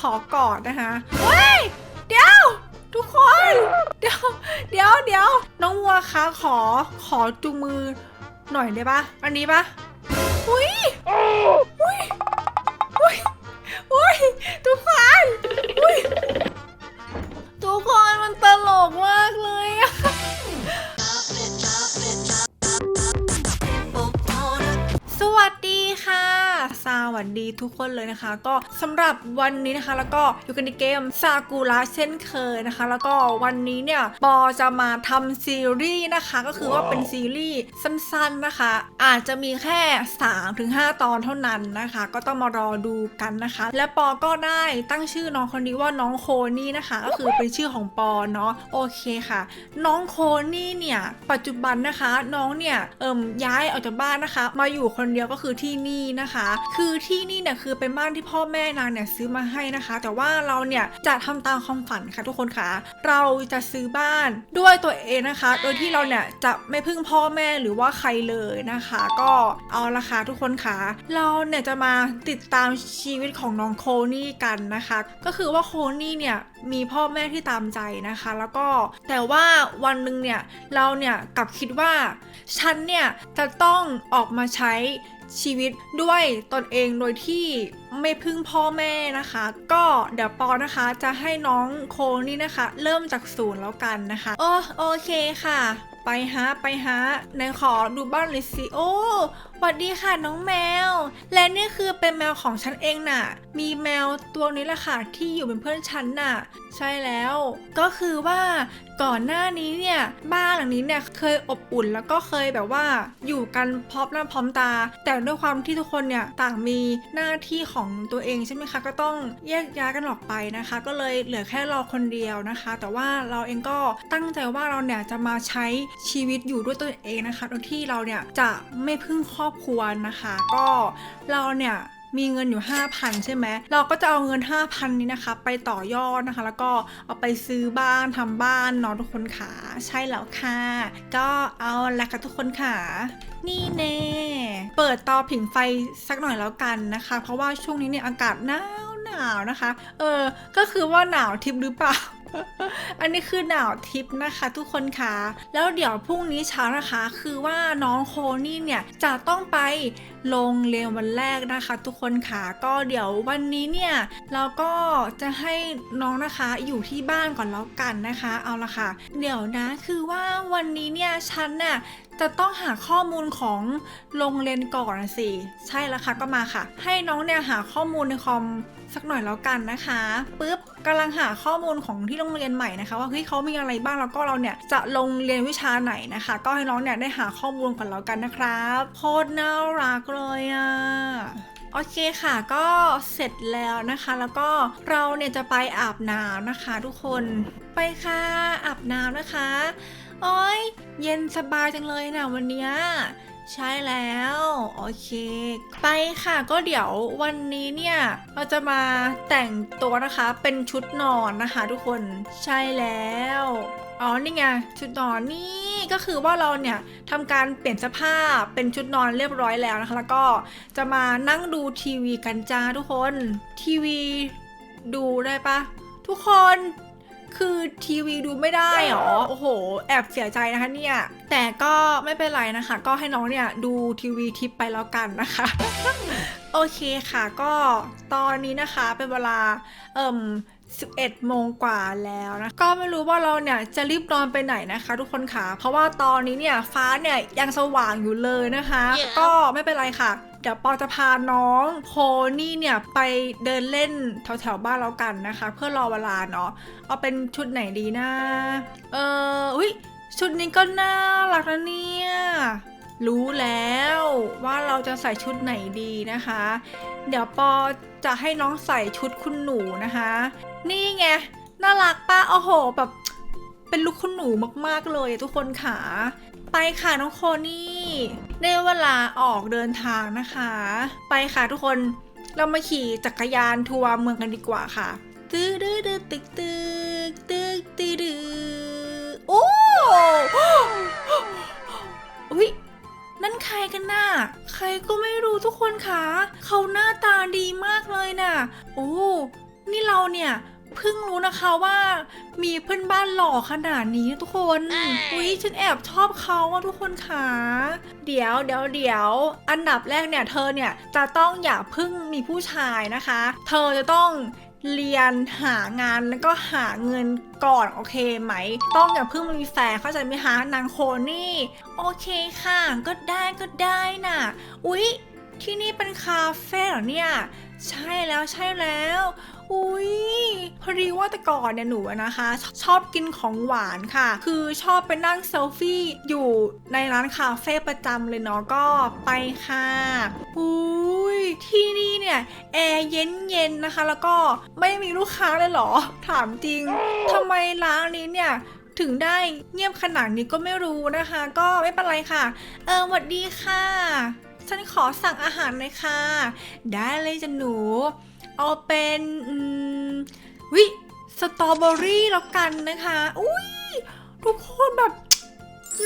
ขอกอดนะคะเฮ้ยเดี๋ยว ทุกคน เดี๋ยว เดี๋ยวเดี๋ยวน้องวัวคะขอขอจูงมือหน่อยได้ปะอันนี้ปะอุ้ยอุ้ยอุ้ยอุ้ยทุกคนอุ้ยทุกคนมันตลกมากเลย สวัสดีทุกคนเลยนะคะ ก็สำหรับวันนี้นะคะ แล้วก็อยู่กันในเกมซากุระเช่นเคยนะคะ แล้วก็วันนี้เนี่ยปอจะมาทำซีรีส์นะคะ ก็คือว่าเป็นซีรีส์สั้นๆนะคะ อาจจะมีแค่ 3-5 ตอนเท่านั้นนะคะ ก็ต้องมารอดูกันนะคะ และปอก็ได้ตั้งชื่อน้องคนนี้ว่าน้องโคนี่นะคะ ก็คือเป็นชื่อของปอเนาะโอเคค่ะ น้องโคนี่เนี่ยปัจจุบันนะคะน้องเนี่ยเอิมย้ายออกจากบ้านนะคะ มาอยู่คนเดียวก็คือที่นี่นะคะคือที่นี่เนี่ยคือเป็นบ้านที่พ่อแม่นางเนี่ยซื้อมาให้นะคะ แต่ว่าเราเนี่ยจะทำตามความฝันค่ะทุกคนค่ะ เราจะซื้อบ้านด้วยตัวเองนะคะ โดยที่เราเนี่ยจะไม่พึ่งพ่อแม่หรือว่าใครเลยนะคะ ก็เอาละค่ะทุกคนค่ะ เราเนี่ยจะมาติดตามชีวิตของน้องโคนี่กันนะคะ ก็คือว่าโคนี่เนี่ยมีพ่อแม่ที่ตามใจนะคะ แล้วก็แต่ว่าวันหนึ่งเนี่ยเราเนี่ยกลับคิดว่าฉันเนี่ยจะต้องออกมาใช้ ชีวิตด้วยตนเองโดยที่ไม่พึ่งพ่อแม่นะคะ ก็เดี๋ยวปอนะคะจะให้น้องโคนี่นะคะ เริ่มจากศูนย์แล้วกันนะคะโอโอเคค่ะ ไปฮะไปฮะในขอดูบ้านเลยสิโอ้วัสดีค่ะน้องแมว และนี่คือเป็นแมวของฉันเองน่ะ มีแมวตัวนี้แหละค่ะที่อยู่เป็นเพื่อนฉันน่ะ ใช่แล้ว ก็คือว่าก่อนหน้านี้เนี่ยบ้านหลังนี้เนี่ยเคยอบอุ่นแล้วก็เคยแบบว่า อยู่กันพร้อมหน้าพร้อมตา แต่ด้วยความที่ทุกคนเนี่ยต่างมีหน้าที่ของตัวเองใช่ไหมคะก็ต้องแยกย้ายกันออกไปนะคะ ก็เลยเหลือแค่เราคนเดียวนะคะ แต่ว่าเราเองก็ตั้งใจว่าเราเนี่ยจะมาใช้ชีวิตอยู่ด้วยตัวเองนะคะโดยที่เราเนี่ยจะไม่พึ่งครอบครัวนะคะ ก็เราเนี่ยมีเงินอยู่ 5,000 ใช่ไหม เราก็จะเอาเงิน 5,000 นี้นะคะ ไปต่อยอดนะคะ แล้วก็เอาไปซื้อบ้านทำบ้านนอนทุกคนขาใช่แล้วค่ะ ก็เอาละค่ะทุกคนค่ะนี่แน่ เปิดเตาผิงไฟสักหน่อยแล้วกันนะคะ เพราะว่าช่วงนี้เนี่ยอากาศหนาวหนาวนะคะ เออ ก็คือว่าหนาวทิพย์หรือเปล่า อันนี้คือหนาวทิปนะคะทุกคนคะ แล้วเดี๋ยวพรุ่งนี้เช้านะคะ คือว่าน้องโคนี่เนี่ยจะต้องไปลงเรียนวันแรกนะคะ ทุกคนค่ะก็เดี๋ยววันนี้เนี่ยเราก็จะให้น้องนะคะอยู่ที่บ้านก่อนแล้วกันนะคะ เอาละค่ะ เดี๋ยวนะคือว่าวันนี้เนี่ยฉันน่ะจะต้องหาข้อมูลของโรงเรียนก่อนนะสิ ใช่แล้วค่ะก็มาค่ะ ให้น้องเนี่ยหาข้อมูลในคอมสักหน่อยแล้วกันนะคะปุ๊บกำลังหาข้อมูลของที่โรงเรียนใหม่นะคะว่าเฮ้ยเขามีอะไรบ้างแล้วก็เราเนี่ยจะลงเรียนวิชาไหนนะคะ ก็ให้น้องเนี่ยได้หาข้อมูลก่อนแล้วกันนะครับโคตรน่ารักเลยอะ่ะโอเคค่ะก็เสร็จแล้วนะคะ แล้วก็เราเนี่ยจะไปอาบน้ำนะคะ ทุกคนไปค่ะอาบน้ำนะคะ โอ้ยเย็นสบายจังเลยนะวันเนี้ยใช่แล้ว โอเค ไปค่ะก็เดี๋ยววันนี้เนี่ยเราจะมาแต่งตัวนะคะเป็นชุดนอนนะคะ ทุกคนใช่แล้วอ๋อนี่ไงชุดนอนนี่ก็คือว่าเราเนี่ยทำการเปลี่ยนเสภาพเป็นชุดนอนเรียบร้อยแล้วนะคะ แล้วก็จะมานั่งดูทีวีกันจ้าทุกคน ทีวีดูได้ปะทุกคน คือทีวีดูไม่ได้หรอ โอ้โห แอบเสียใจนะคะเนี่ย แต่ก็ไม่เป็นไรนะคะ ก็ให้น้องเนี่ยดูทีวีทิปไปแล้วกันนะคะ โอเคค่ะ ก็ตอนนี้นะคะเป็นเวลา เอ่ม11โมงกว่าแล้วนะ ก็ไม่รู้ว่าเราเนี่ยจะรีบนอนไปไหนนะคะ ทุกคนค่ะ เพราะว่าตอนนี้เนี่ยฟ้าเนี่ยยังสว่างอยู่เลยนะคะ Yeah. ก็ไม่เป็นไรค่ะ เดี๋ยวปอจะพาน้องโพนี่เนี่ยไปเดินเล่นแถวๆบ้านแล้วกันนะคะ เพื่อรอเวลาเนาะเอาเป็นชุดไหนดีนะ เอออุ้ยชุดนี้ก็น่ารักนะเนี่ยรู้แล้วว่าเราจะใส่ชุดไหนดีนะคะ เดี๋ยวปอจะให้น้องใส่ชุดคุณหนูนะคะ นี่ไงน่ารักป้าโอ้โหแบบ เป็นลูกคุณหนูมากๆเลยทุกคนค่ะ ไปค่ะน้องโคนี่ได้เวลาออกเดินทางนะคะ ไปค่ะทุกคนเรามาขี่จักรยานทัวร์เมืองกันดีกว่าค่ะตื้อดื้อดื้อตึกตึกตึกตื้อดื้โอ้อุ้ยนั่นใครกันน่ะ ใครก็ไม่รู้ทุกคนค่ะเขาหน้าตาดีมากเลยน่ะ โอ้ นี่เราเนี่ย เพิ่งรู้นะคะว่ามีเพื่อนบ้านหล่อขนาดนี้ทุกคน อุ๊ยฉันแอบชอบเขาอะทุกคนค่ะเดี๋ยวเดี๋ยวเดี๋ยว อันดับแรกเนี่ยเธอเนี่ยจะต้องอย่าเพิ่งมีผู้ชายนะคะ เธอจะต้องเรียนหางานแล้วก็หาเงินก่อนโอเคไหม ต้องอย่าเพิ่งมีแฟนเข้าใจไหมคะนางโคนี่ โอเคค่ะ ก็ได้ก็ได้น่ะ อุ๊ยที่นี่เป็นคาเฟ่เหรอเนี่ย ใช่แล้วใช่แล้ว อุ๊ยพอดีว่าแต่ก่อนเนี่ยหนูนะคะ ชอบกินของหวานค่ะ คือชอบไปนั่งเซลฟี่อยู่ในร้านคาเฟ่ประจำเลยเนาะก็ไปค่ะอุ๊ยที่นี่เนี่ยแอร์เย็นๆนะคะ แล้วก็ไม่มีลูกค้าเลยเหรอ ถามจริงทำไมร้านนี้เนี่ยถึงได้เงียบขนาดนี้ก็ไม่รู้นะคะ ก็ไม่เป็นไรค่ะ เออสวัสดีค่ะ ฉันขอสั่งอาหารหน่อยค่ะ ได้เลยจ้ะหนู เอาเป็นอืมวิสตรอเบอรี่แล้วกันนะคะ อุ้ยทุกคนแบบ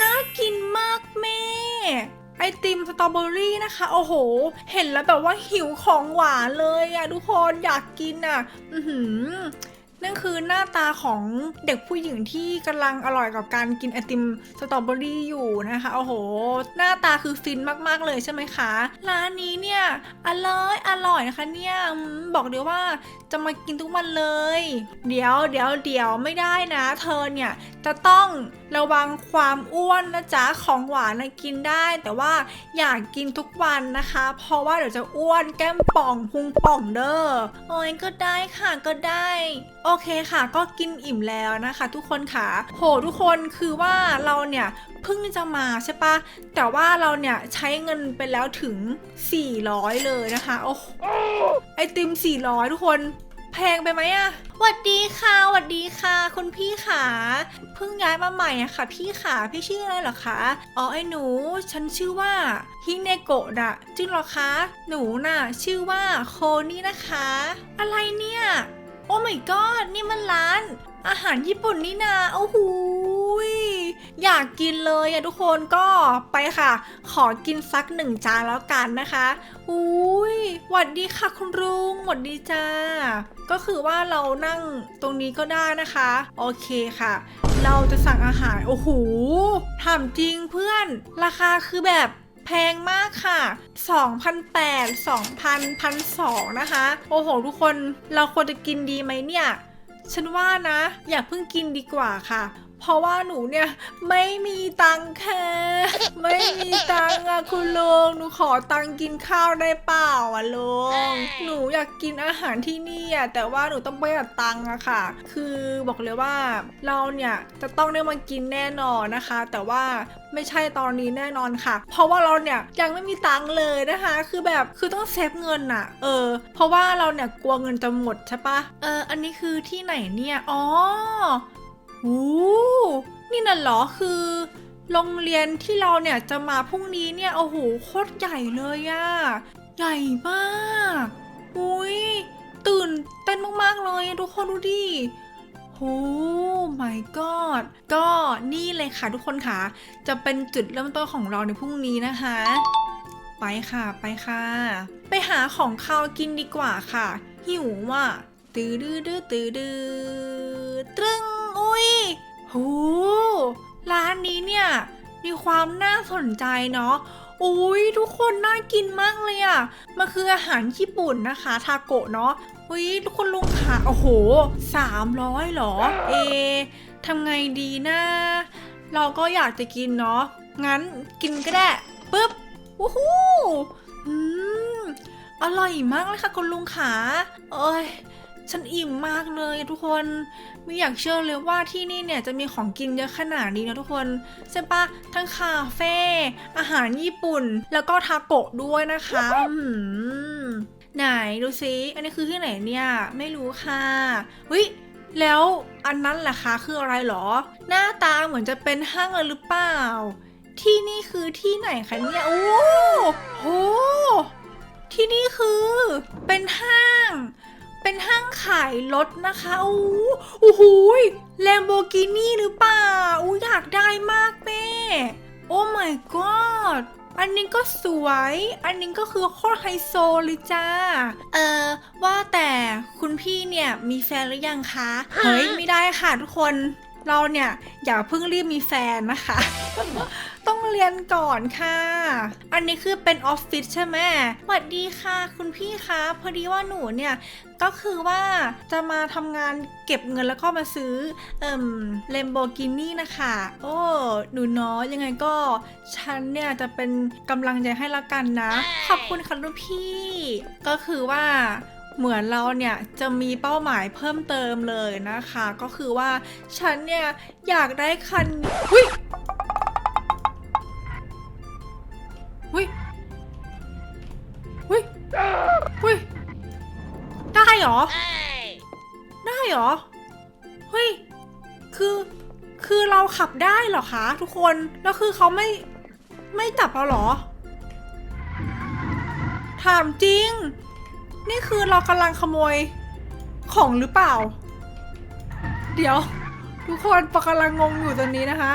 น่ากินมากแม่ ไอติมสตรอเบอรี่นะคะ โอ้โห เห็นแล้วแบบว่าหิวของหวานเลยอะทุกคนอยากกินอะอือหือ นั่นคือหน้าตาของเด็กผู้หญิงที่กำลังอร่อยกับการกินไอติมสตรอเบอรี่อยู่นะคะโอ้โห หน้าตาคือฟินมากๆเลยใช่ไหมคะร้านนี้เนี่ยอร่อยอร่อยนะคะเนี่ยบอกเดี๋ยวว่าจะมากินทุกวันเลย เดี๋ยวเดี๋ยวเดี๋ยวไม่ได้นะ เธอเนี่ยจะต้อง ระวังความอ้วนนะจ๊ะของหวานนะกินได้ แต่ว่าอยากกินทุกวันนะคะ เพราะว่าเดี๋ยวจะอ้วนแก้มป่องพุงป่องเด้อโอ้ยก็ได้ค่ะก็ได้ โอเคค่ะ ก็กินอิ่มแล้วนะคะ ทุกคนค่ะ โหทุกคนคือว่าเราเนี่ยเพิ่งจะมาใช่ปะแต่ว่าเราเนี่ยใช้เงินไปแล้วถึง 400 เลยนะคะโอ้ไอติม 400 ทุกคน แพงไปไหมอะหวัดดีค่ะหวัดดีค่ะ คุณพี่ขาเพิ่งย้ายมาใหม่อะค่ะ พี่ขาพี่ชื่ออะไรเหรอคะอ๋อไอ้หนู ฉันชื่อว่าฮิเนโกะนะจริงเหรอคะ หนูน่ะ ชื่อว่าโคนี่นะคะ อะไรเนี่ย โอ้ my god นี่มันร้าน อาหารญี่ปุ่นนี่นาโอ้โห ยอยากกินเลยอะทุกคนก็ไปค่ะ ขอกินสักหนึ่งจานแล้วกันนะคะอุ้ยหวัดดีค่ะคุณลุงหวัดดีจ้า ก็คือว่าเรานั่งตรงนี้ก็ได้นะคะ โอเคค่ะ เราจะสั่งอาหารโอ้โหถามจริงเพื่อน ราคาคือแบบแพงมากค่ะ2,800 2,000 1,200นะคะ โอ้โห ทุกคน เราควรจะกินดีไหมเนี่ย ฉันว่านะ อย่าเพิ่งกินดีกว่าค่ะ เพราะว่าหนูเนี่ยไม่มีตังค์ค่ะ ไม่มีตังค์อะคุณลุงหนูขอตังค์กินข้าวได้เปล่าอะลุงหนูอยากกินอาหารที่นี่อะแต่ว่าหนูต้องประหยัดตังค์อะค่ะ คือบอกเลยว่าเราเนี่ยจะต้องได้มากินแน่นอนนะคะ แต่ว่าไม่ใช่ตอนนี้แน่นอนค่ะ เพราะว่าเราเนี่ยยังไม่มีตังค์เลยนะคะ คือแบบคือต้องเซฟเงินอะเออ เพราะว่าเราเนี่ยกลัวเงินจะหมดใช่ปะเออ อันนี้คือที่ไหนเนี่ย อ๋อ โอ้นี่น่ะเหรอคือ โรงเรียนที่เราเนี่ยจะมาพรุ่งนี้เนี่ยโอ้โหโคตรใหญ่เลยอะใหญ่มากอุ้ยตื่นเต้นมากๆเลยทุกคนดูดิโอ้ my god ก็นี่เลยค่ะทุกคนค่ะ จะเป็นจุดเริ่มต้นของเราในพรุ่งนี้นะคะ ไปค่ะไปค่ะ ไปหาของข้าวกินดีกว่าค่ะ หิวว่ะตื้อดื้อดื้อตื้อดื้อตรึง ยหูร้านนี้เนี่ยมีความน่าสนใจเนาะอุ้ยทุกคนน่ากินมากเลยอะ่ะ มันคืออาหารญี่ปุ่นนะคะ ทาโกะเนาะอุ้ยทุกคนลุงขาโอ้โห300หรอ เอทำไงดีนะ เราก็อยากจะกินเนาะ งั้นกินก็ได้ปึ๊บวู้ฮู้อืม อร่อยมากเลยค่ะคุณลุงขา เอ้ย ฉันอิ่มมากเลยทุกคนไม่อยากเชื่อเลยว่าที่นี่เนี่ยจะมีของกินเยอะขนาดนี้นะทุกคนใช่ปะทั้งคาเฟ่อาหารญี่ปุ่น แล้วก็ทาโกะด้วยนะคะไหนดูซิอันนี้คือที่ไหนเนี่ย ไม่รู้ค่ะเฮ้ยแล้วอันนั้นล่ะคะคืออะไรหรอ หน้าตาเหมือนจะเป็นห้างเลยหรือเปล่า ที่นี่คือที่ไหนคะเนี่ยโอ้โหที่นี่คือเป็นห้าง เป็นห้างขายรถนะคะอู้โอ้โหแลมโบกินี่หรือเปล่าอู้อยากได้มากแม่ โอ้ my god อันนี้ก็สวย อันนี้ก็คือโคตรไฮโซเลยจ้า เออว่าแต่คุณพี่เนี่ยมีแฟนหรือยังคะ เฮ้ยไม่ได้ค่ะทุกคน เราเนี่ยอย่าเพิ่งรีบมีแฟนนะคะ ต้องเรียนก่อนค่ะ อันนี้คือเป็นออฟฟิศใช่ไหมสวัสดีค่ะ คุณพี่คะพอดีว่าหนูเนี่ยก็คือว่าจะมาทำงานเก็บเงินแล้วก็มาซื้อเอ่มเลมโบกินี่นะคะ โอ้หนูนาะยังไงก็ฉันเนี่ยจะเป็นกำลังใจให้ละกันนะ ขอบคุณค่ะรุ่นพี่ ก็คือว่าเหมือนเราเนี่ยจะมีเป้าหมายเพิ่มเติมเลยนะคะ ก็คือว่าฉันเนี่ยอยากได้คันหุ้ย หุ้ยหุ้ยหุ้ยได้เหรอ ได้เหรอ เฮ้ย คือ คือเราขับได้เหรอคะ ทุกคน แล้วคือเขาไม่ ไม่จับเราเหรอ ถามจริง นี่คือเรากำลังขโมยของหรือเปล่า เดี๋ยว ทุกคนปะกำลังงงอยู่ตอนนี้นะคะ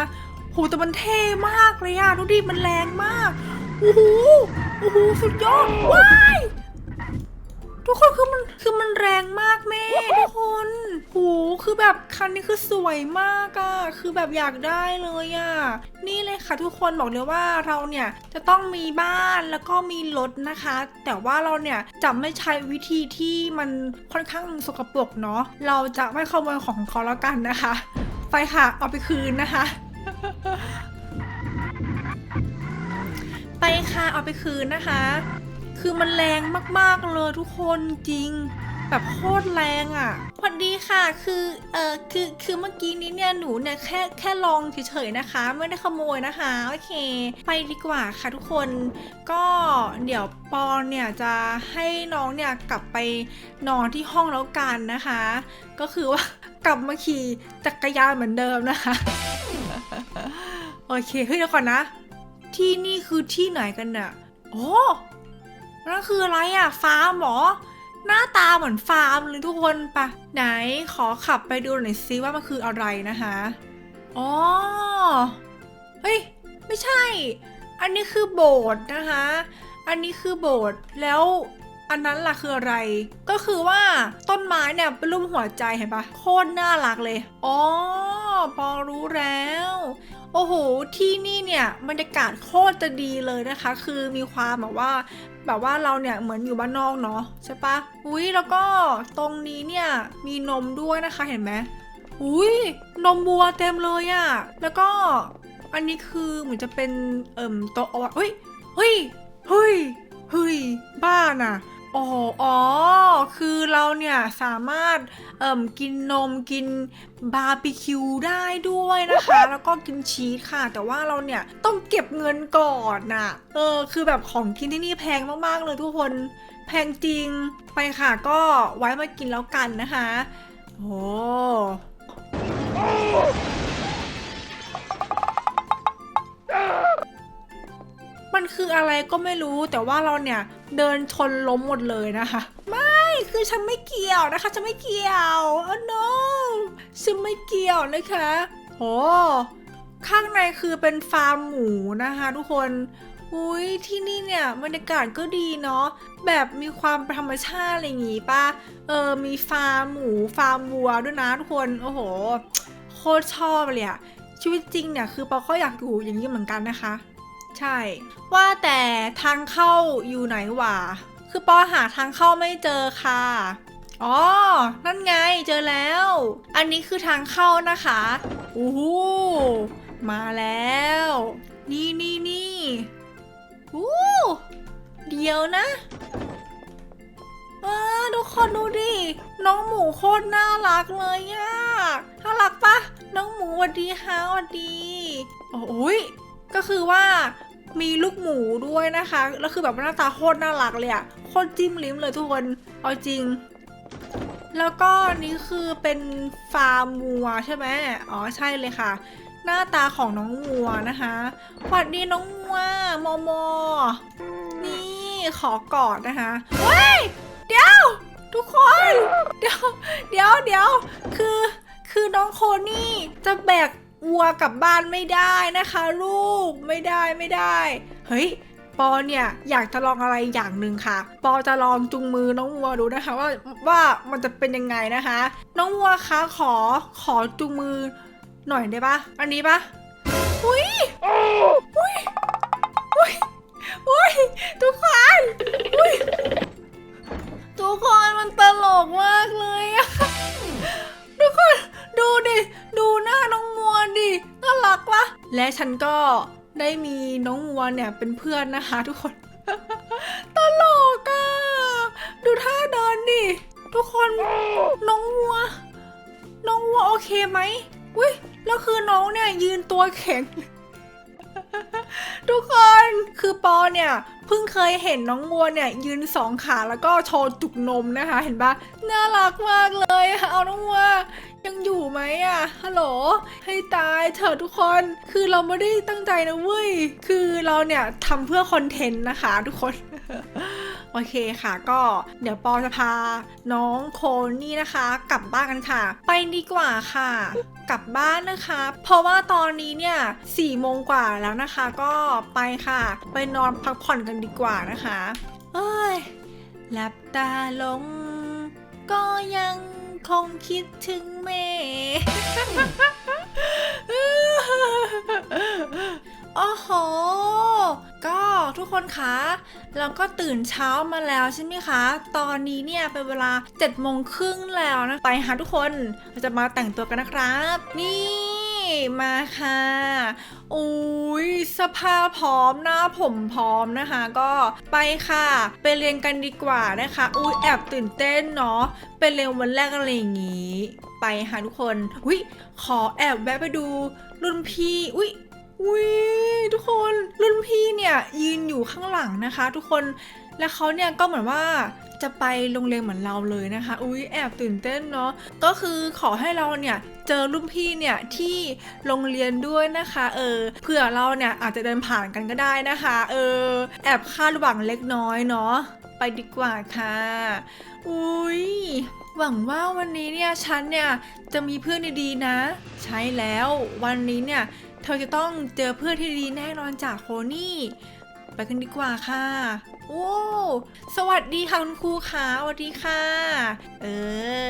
โหแต่มันเท่มากเลยอะดูดิมันแรงมาก โอ้โหโอ้โหสุดยอดว้ายทุกคนคือมันคือมันแรงมากแม่ทุกคนโหคือแบบคันนี้คือสวยมากอะคือแบบอยากได้เลยอะนี่เลยค่ะทุกคนบอกเลยว่าเราเนี่ยจะต้องมีบ้านแล้วก็มีรถนะคะ แต่ว่าเราเนี่ยจะไม่ใช้วิธีที่มันค่อนข้างสกปรกเนาะเราจะไม่ขโมยของของเขาแล้วกันนะคะ ไปค่ะเอาไปคืนนะคะ ไปค่ะเอาไปคืนนะคะ คือมันแรงมากๆเลยทุกคนจริง แบบโคตรแรงอะ่ะพอดีค่ะคือเออคือคือเมื่อกี้นี้เนี่ยหนูเนี่ยแค่แค่ลองเฉยๆนะคะ ไม่ได้ขโมยนะคะโอเค ไปดีกว่าค่ะทุกคนก็เดี๋ยวปอนเนี่ยจะให้น้องเนี่ยกลับไปนอนที่ห้องแล้วกันนะคะ ก็คือว่ากลับมาขี่จักรยานเหมือนเดิมนะคะ โอเคเฮ้ยเดี๋ยวก่อนนะ ที่นี่คือที่ไหนกันน่ะโอ้นั่นคืออะไรอะฟาร์มเหรอ หน้าตาเหมือนฟาร์มเลยทุกคนปะไหนขอขับไปดูหน่อยซิว่ามันคืออะไรนะคะอ๋อเฮ้ย ไม่ใช่ อันนี้คือโบสถ์นะคะ อันนี้คือโบสถ์แล้วอันนั้นล่ะคืออะไร ก็คือว่าต้นไม้เนี่ยเป็นรูปหัวใจเห็นปะโคตรน่ารักเลย อ๋อ พอรู้แล้ว โอ้โห ที่นี่เนี่ยบรรยากาศโคตรจะดีเลยนะคะ คือมีความแบบว่า แบบว่าเราเนี่ยเหมือนอยู่บ้านนอกเนาะใช่ปะอุ้ยแล้วก็ตรงนี้เนี่ยมีนมด้วยนะคะเห็นไหมอุ้ยนมวัวเต็มเลยอะแล้วก็อันนี้คือเหมือนจะเป็นเอ่มโต๊ะเอาไว้เฮ้ยเฮ้ยเฮ้ยเฮ้ยบ้านอะ โอ้โห อ๋อ คือเราเนี่ยสามารถเอ่มกินนมกินบาร์บีคิวได้ด้วยนะคะ แล้วก็กินชีสค่ะ แต่ว่าเราเนี่ยต้องเก็บเงินก่อนน่ะ เออ คือแบบของกินที่นี่แพงมากๆเลยทุกคน แพงจริง ไปค่ะก็ไว้มากินแล้วกันนะคะ โอ้ มันคืออะไรก็ไม่รู้แต่ว่าเราเนี่ยเดินชนล้มหมดเลยนะคะ ไม่คือฉันไม่เกี่ยวนะคะฉันไม่เกี่ยวอ๋อ no ฉันไม่เกี่ยวนะคะโอ้ข้างในคือเป็นฟาร์มหมูนะคะทุกคนอุ้ยที่นี่เนี่ยบรรยากาศก็ดีเนาะแบบมีความธรรมชาติอะไรอย่างงี้ป่ะเออมีฟาร์มหมูฟาร์มวัวด้วยนะทุกคนโอ้โห โคตรชอบเลยอะชีวิตจริงเนี่ยคือปอก็อยากอยู่อย่างนี้เหมือนกันนะคะ ใช่ ว่าแต่ทางเข้าอยู่ไหนวะคือปอหาทางเข้าไม่เจอค่ะ อ๋อ นั่นไงเจอแล้ว อันนี้คือทางเข้านะคะโอ้โหมาแล้ว นี่นี่นี่อู้เดียวนะว้าทุกคนดูดิ น้องหมูโคตรน่ารักเลยอะน่ารักปะน้องหมูหวัดดีฮะหวัดดี โอ้ย ก็คือว่ามีลูกหมูด้วยนะคะ แล้วคือแบบหน้าตาโคตรน่ารักเลยอะโคตรจิ้มลิ้มเลยทุกคน เอาจริง แล้วก็นี่คือเป็นฟาร์มวัวใช่ไหมอ๋อใช่เลยค่ะ หน้าตาของน้องวัวนะคะสวัสดีน้องวัวโมโม นี่ขอกอดนะคะเฮ้ยเดี๋ยว ทุกคน เดี๋ยว เดี๋ยวเดี๋ยวคือคือน้องโคนี่จะแบก วัวกลับบ้านไม่ได้นะคะ ลูกไม่ได้ไม่ได้ เฮ้ยปอเนี่ยอยากจะลองอะไรอย่างหนึ่งค่ะ ปอจะลองจุงมือน้องวัวดูนะคะ ว่าว่ามันจะเป็นยังไงนะคะ น้องวัวคะขอขอจุงมือหน่อยได้ปะอันนี้ปะอุ้ยอุ้ยอุ้ยอุ้ยทุกคนอุ้ยทุกคนมันตลกมากเลยอะทุกคน ดูดิ ดูหน้าน้องมัวดิ น่ารักปะและฉันก็ได้มีน้องมัวเนี่ยเป็นเพื่อนนะคะทุกคน ตลกอะดูท่าเดินดิ ทุกคน น้องวัว น้องวัวโอเคไหมอุ้ย แล้วคือน้องเนี่ยยืนตัวแข็ง ทุกคน คือปอเนี่ยเพิ่งเคยเห็นน้องวัวเนี่ยยืนสองขาแล้วก็โชว์จุกนมนะคะ เห็นปะน่ารักมากเลยเอาน้องวัว ยังอยู่ไหมอะฮัลโหล ให้ตายเถอะทุกคน คือเราไม่ได้ตั้งใจนะเว้ย คือเราเนี่ยทำเพื่อคอนเทนต์นะคะทุกคน โอเคค่ะ ก็เดี๋ยวปอจะพา น้องโคนี่นะคะ กลับบ้านกันค่ะ ไปดีกว่าค่ะ กลับบ้านนะคะ เพราะว่าตอนนี้เนี่ยสี่โมงกว่าแล้วนะคะ ก็ไปค่ะ ไปนอนพักผ่อนกันดีกว่านะคะ เอ้ยหลับตาลง ก็ยัง คงคิดถึงเมโอ้โห ก็ทุกคนคะเราก็ตื่นเช้ามาแล้วใช่ไหมคะ ตอนนี้เนี่ยเป็นเวลา7จ็ดโมงครึ่งแล้วนะ ไปหาทุกคน เราจะมาแต่งตัวกันนะครับ นี่ มาค่ะอุ้ยสภาพพร้อมหน้าผมพร้อมนะคะ ก็ไปค่ะ ไปเรียนกันดีกว่านะคะอุ้ยแอบตื่นเต้นเนาะเป็นเรียนวันแรกอะไรอย่างงี้ ไปค่ะทุกคนอุ้ยขอแอบแวะไปดูรุ่นพี่อุ้ยอุ้ยทุกคนรุ่นพี่เนี่ยยืนอยู่ข้างหลังนะคะ ทุกคน และเขาเนี่ยก็เหมือนว่าจะไปโรงเรียนเหมือนเราเลยนะคะ อุ้ยแอบตื่นเต้นเนาะ ก็คือขอให้เราเนี่ยเจอรุ่นพี่เนี่ยที่โรงเรียนด้วยนะคะ เออ เผื่อเราเนี่ยอาจจะเดินผ่านกันก็ได้นะคะ เออ แอบคาดหวังเล็กน้อยเนาะ ไปดีกว่าค่ะ อุ้ยหวังว่าวันนี้เนี่ยฉันเนี่ยจะมีเพื่อนดีๆนะ ใช่แล้ววันนี้เนี่ยเธอจะต้องเจอเพื่อนที่ดีแน่นอนจากโคนี่ ไปกันดีกว่าค่ะ โอ้สวัสดีค่ะคุณครูคะสวัสดีค่ะ เอ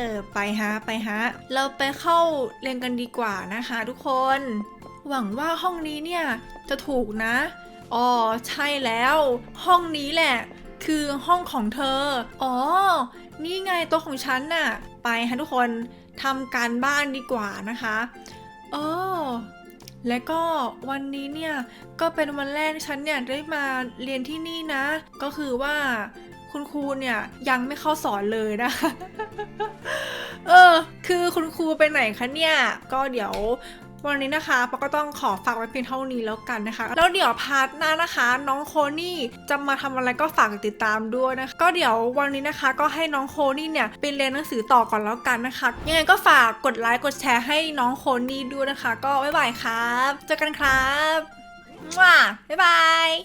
อ ไปฮะ ไปฮะ เราไปเข้าเรียนกันดีกว่านะคะ ทุกคน หวังว่าห้องนี้เนี่ยจะถูกนะ อ๋อ ใช่แล้ว ห้องนี้แหละ คือห้องของเธอ อ๋อ นี่ไงโต๊ะของฉันน่ะ ไปฮะทุกคนทำการบ้านดีกว่านะคะ เออ และก็วันนี้เนี่ยก็เป็นวันแรกที่ฉันเนี่ยได้มาเรียนที่นี่นะ ก็คือว่าคุณครูเนี่ยยังไม่เข้าสอนเลยนะเออ คือคุณครูไปไหนคะเนี่ย ก็เดี๋ยว วันนี้นะคะปอก็ต้องขอฝากไว้เพียงเท่านี้แล้วกันนะคะ แล้วเดี๋ยวพาร์ทหน้านะคะ น้องโคนี่จะมาทำอะไรก็ฝากติดตามด้วยนะคะ ก็เดี๋ยววันนี้นะคะ ก็ให้น้องโคนี่เนี่ยไปเรียนหนังสือต่อก่อนแล้วกันนะคะ ยังไงก็ฝากกดไลค์กดแชร์ให้น้องโคนี่ด้วยนะคะ ก็บ๊ายบายครับ เจอกันครับว้าบ๊ายบาย